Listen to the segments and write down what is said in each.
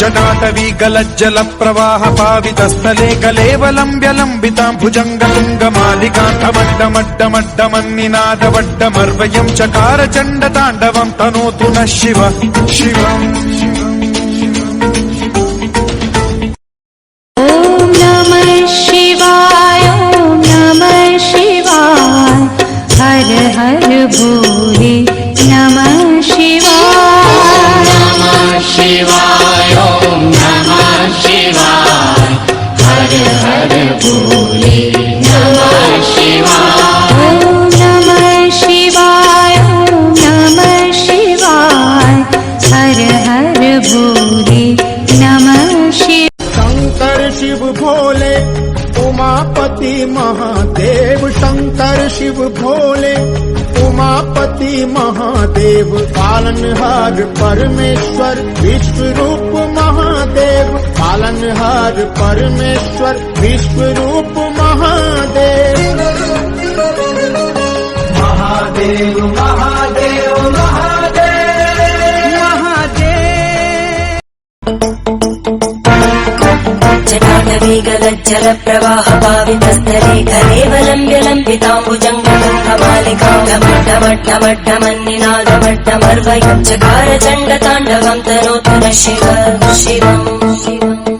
జటాటవీ గలజ్జల ప్రవాహ పావితస్థలే కలేవలంబ్యలంబితాం భుజంగ తుంగ మాలికాంతమడ్డమడ్డమడ్డమన్నినాదవడ్డమర్వయం చకార చండ తాండవం తనోతు న శివ శివం. उमापति महादेव, शंकर शिव भोले। उमापति महादेव, पालनहार परमेश्वर विश्व रूप महादेव। पालनहार परमेश्वर विश्व रूप महादेव। महादेव महादेव గలజ్జల ప్రవాహ పావితస్థలే కలేవలంబ్య లంబితాంబుజంగమాలికాంగమట్టమట్టమట్టమన్నినాదమట్టమర్వయుజ్జకార చండ తాండవం తనోత్తర శివ శివం శివం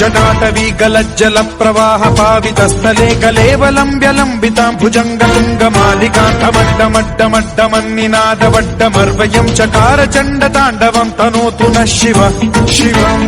జటాటవీ గలజ్జల ప్రవాహ పావితస్థలే కలేవలంబ్యలంబితాం భుజంగ తుంగ మాలికాంతమడ్డమడ్డమడ్డమన్నినాదవడ్డమర్వయం చకార చండ తాండవం తనోతు న శివ శివం